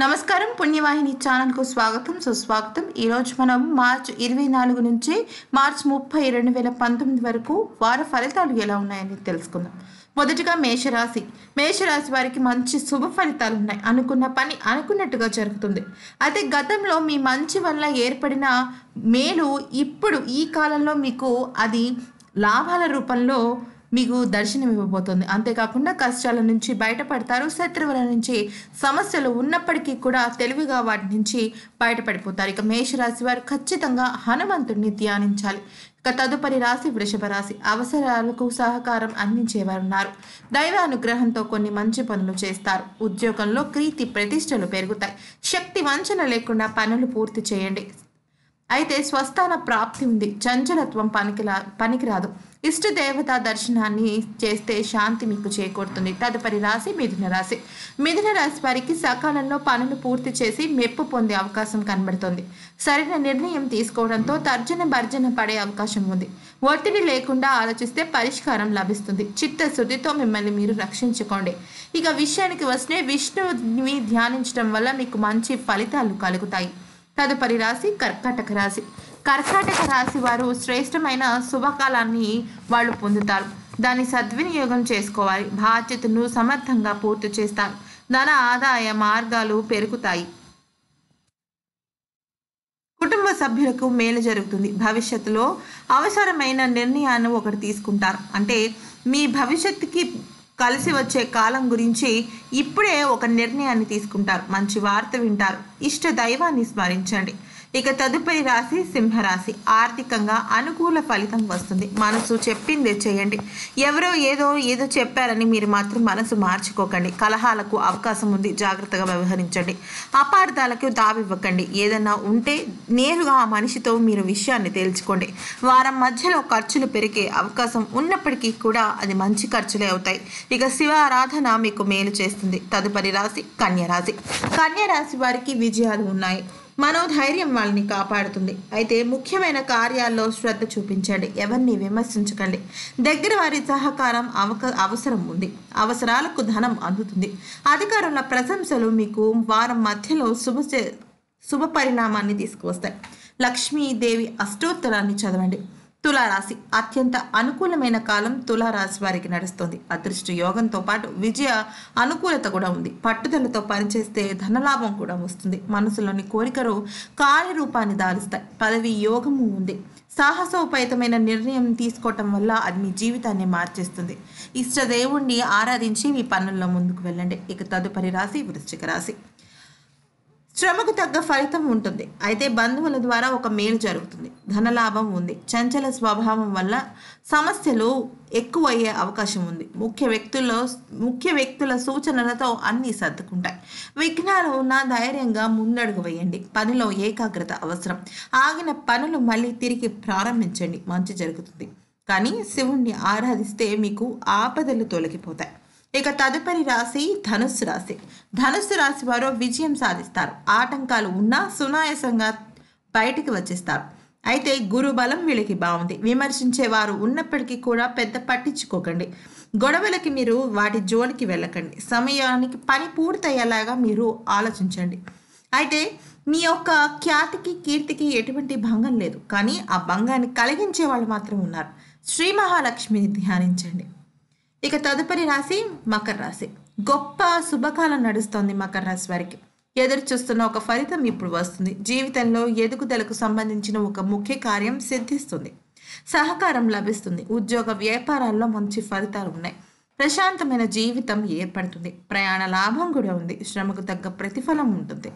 నమస్కారం పుణ్యవాహిని ఛానల్కు స్వాగతం సుస్వాగతం. ఈరోజు మనం మార్చ్ ఇరవై నాలుగు నుంచి మార్చ్ ముప్పై రెండు వేల పంతొమ్మిది వరకు వార ఫలితాలు ఎలా ఉన్నాయని తెలుసుకుందాం. మొదటిగా మేషరాశి. మేషరాశి వారికి మంచి శుభ ఫలితాలు ఉన్నాయి. అనుకున్న పని అనుకున్నట్టుగా జరుగుతుంది. అయితే గతంలో మీ మంచి వల్ల ఏర్పడిన మేలు ఇప్పుడు ఈ కాలంలో మీకు అది లాభాల రూపంలో మీకు దర్శనం ఇవ్వబోతుంది అంతేకాకుండా కష్టాల నుంచి బయటపడతారు శత్రువుల నుంచి సమస్యలు ఉన్నప్పటికీ కూడా తెలివిగా వాటి నుంచి బయటపడిపోతారు. ఇక మేషరాశి వారు ఖచ్చితంగా హనుమంతుడిని ధ్యానించాలి. ఇక తదుపరి రాశి వృషభ రాశి. అవసరాలకు సహకారం అందించేవారున్నారు. దైవ అనుగ్రహంతో కొన్ని మంచి పనులు చేస్తారు. ఉద్యోగంలో కీర్తి ప్రతిష్టలు పెరుగుతాయి. శక్తి వంచన లేకుండా పనులు పూర్తి చేయండి. అయితే స్వస్థాన ప్రాప్తి ఉంది. చంచలత్వం పనికిరా పనికిరాదు. ఇష్ట దేవత దర్శనాన్ని చేస్తే శాంతి మీకు చేకూరుతుంది. తదుపరి రాశి మిథున రాశి. మిథున రాశి వారికి సకాలంలో పనులు పూర్తి చేసి మెప్పు పొందే అవకాశం కనబడుతుంది. సరైన నిర్ణయం తీసుకోవడంతో తర్జన భర్జన పడే అవకాశం ఉంది. ఒత్తిడి లేకుండా ఆలోచిస్తే పరిష్కారం లభిస్తుంది. చిత్తశుద్ధితో మిమ్మల్ని మీరు రక్షించుకోండి. ఇక విషయానికి వస్తే విష్ణువుని ధ్యానించడం వల్ల మీకు మంచి ఫలితాలు కలుగుతాయి. తదుపరి రాశి కర్కాటక రాశి. కర్కాటక రాశి వారు శ్రేష్టమైన శుభకాలాన్ని వాళ్ళు పొందుతారు. దాన్ని సద్వినియోగం చేసుకోవాలి. బాధ్యతను సమర్థంగా పూర్తి చేస్తారు. ధన ఆదాయ మార్గాలు పెరుగుతాయి. కుటుంబ సభ్యులకు మేలు జరుగుతుంది. భవిష్యత్తులో అవసరమైన నిర్ణయాన్ని ఒకటి తీసుకుంటారు. అంటే మీ భవిష్యత్తుకి కలిసి వచ్చే కాలం గురించి ఇప్పుడే ఒక నిర్ణయాన్ని తీసుకుంటారు. మంచి వార్త వింటారు. ఇష్ట దైవాన్ని స్మరించండి. ఇక తదుపరి రాశి సింహరాశి. ఆర్థికంగా అనుకూల ఫలితం వస్తుంది. మనసు చెప్పిందే చేయండి. ఎవరో ఏదో ఏదో చెప్పారని మీరు మాత్రం మనసు మార్చుకోకండి. కలహాలకు అవకాశం ఉంది. జాగ్రత్తగా వ్యవహరించండి. అపార్థాలకు దావివ్వకండి. ఏదన్నా ఉంటే నేరుగా ఆ మనిషితో మీరు విషయాన్ని తేల్చుకోండి. వారం మధ్యలో ఖర్చులు పెరిగే అవకాశం ఉన్నప్పటికీ కూడా అది మంచి ఖర్చులే అవుతాయి. ఇక శివ ఆరాధన మీకు మేలు చేస్తుంది. తదుపరి రాశి కన్యరాశి కన్యరాశి వారికి విజయాలు ఉన్నాయి. మనోధైర్యం వాళ్ళని కాపాడుతుంది. అయితే ముఖ్యమైన కార్యాల్లో శ్రద్ధ చూపించండి. ఎవరిని విమర్శించకండి. దగ్గర వారి సహకారం అవక అవసరం ఉంది. అవసరాలకు ధనం అందుతుంది. అధికారుల ప్రశంసలు మీకు వారం మధ్యలో శుభ శుభ పరిణామాన్ని తీసుకువస్తాయి. లక్ష్మీదేవి అష్టోత్తరాన్ని చదవండి. తులారాశి అత్యంత అనుకూలమైన కాలం తులారాశి వారికి నడుస్తుంది. అదృష్ట యోగంతో పాటు విజయ అనుకూలత కూడా ఉంది. పట్టుదలతో పనిచేస్తే ధనలాభం కూడా వస్తుంది. మనసులోని కోరికలు కార్యరూపాన్ని దాలుస్తాయి పదవి యోగము ఉంది. సాహసోపేతమైన నిర్ణయం తీసుకోవటం వల్ల అది మీ జీవితాన్ని మార్చేస్తుంది. ఇష్టదేవుణ్ణి ఆరాధించి మీ పనుల్లో ముందుకు వెళ్ళండి. ఇక తదుపరి రాశి వృశ్చిక రాశి. శ్రమకు తగ్గ ఫలితం ఉంటుంది. అయితే బంధువుల ద్వారా ఒక మేలు జరుగుతుంది. ధనలాభం ఉంది. చంచల స్వభావం వల్ల సమస్యలు ఎక్కువయ్యే అవకాశం ఉంది. ముఖ్య వ్యక్తుల్లో ముఖ్య వ్యక్తుల సూచనలతో అన్నీ సర్దుకుంటాయి. విఘ్నాలు ఉన్న ధైర్యంగా ముందడుగు వేయండి. పనిలో ఏకాగ్రత అవసరం. ఆగిన పనులు మళ్ళీ తిరిగి ప్రారంభించండి. మంచి జరుగుతుంది. కానీ శివుణ్ణి ఆరాధిస్తే మీకు ఆపదలు తొలగిపోతాయి. ఇక తదుపరి రాశి ధనుస్సు రాశి. ధనుస్సు రాశి వారు విజయం సాధిస్తారు. ఆటంకాలు ఉన్నా సునాయాసంగా బయటికి వచ్చేస్తారు. అయితే గురు బలం వీళ్ళకి బాగుంది. విమర్శించే వారు ఉన్నప్పటికీ కూడా పెద్ద పట్టించుకోకండి. గొడవలకి మీరు వాటి జోలికి వెళ్ళకండి. సమయానికి పని పూర్తయ్యేలాగా మీరు ఆలోచించండి. అయితే మీ యొక్క ఖ్యాతికి కీర్తికి ఎటువంటి భంగం లేదు. కానీ ఆ భంగాన్ని కలిగించే వాళ్ళు మాత్రం ఉన్నారు. శ్రీ మహాలక్ష్మిని ధ్యానించండి. ఇక తదుపరి రాశి మకర రాశి. గొప్ప శుభకాలం నడుస్తోంది మకర రాశి వారికి. ఎదురు చూస్తున్న ఒక ఫలితం ఇప్పుడు వస్తుంది. జీవితంలో ఎదుగుదలకు సంబంధించిన ఒక ముఖ్య కార్యం సిద్ధిస్తుంది. సహకారం లభిస్తుంది. ఉద్యోగ వ్యాపారాల్లో మంచి ఫలితాలు ఉన్నాయి. ప్రశాంతమైన జీవితం ఏర్పడుతుంది. ప్రయాణ లాభం కూడా ఉంది. శ్రమకు తగ్గ ప్రతిఫలం ఉంటుంది.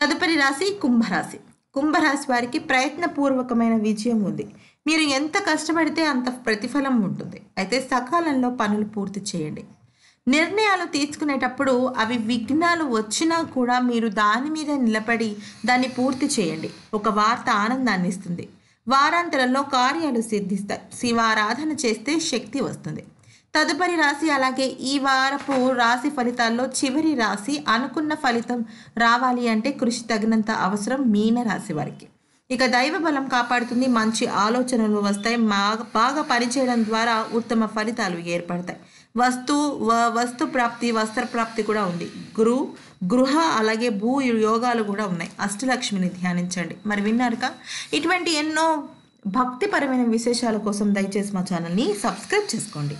తదుపరి రాశి కుంభరాశి. కుంభరాశి వారికి ప్రయత్నపూర్వకమైన విజయం ఉంది. మీరు ఎంత కష్టపడితే అంత ప్రతిఫలం ఉంటుంది. అయితే సకాలంలో పనులు పూర్తి చేయండి. నిర్ణయాలు తీసుకునేటప్పుడు అవి విఘ్నాలు వచ్చినా కూడా మీరు దాని మీద నిలబడి దాన్ని పూర్తి చేయండి. ఒక వార్త ఆనందాన్ని ఇస్తుంది. వారాంతరంలో కార్యాలు సిద్ధిస్తాయి. శివారాధన చేస్తే శక్తి వస్తుంది. తదుపరి రాశి అలాగే ఈ వారపు రాశి ఫలితాల్లో చివరి రాశి అనుకున్న ఫలితం రావాలి అంటే కృషి తగినంత అవసరం మీన రాశి వారికి. ఇక దైవ బలం కాపాడుతుంది మంచి ఆలోచనలు వస్తాయి బాగా పనిచేయడం ద్వారా ఉత్తమ ఫలితాలు ఏర్పడతాయి. వస్తు వ- వస్తు ప్రాప్తి వస్త్ర ప్రాప్తి కూడా ఉంది. గురు గృహ అలాగే భూ యోగాలు కూడా ఉన్నాయి. అష్టలక్ష్మిని ధ్యానించండి. మరి విన్నారుగా ఇటువంటి ఎన్నో భక్తిపరమైన విశేషాల కోసం దయచేసి మా ఛానల్ని సబ్స్క్రైబ్ చేసుకోండి.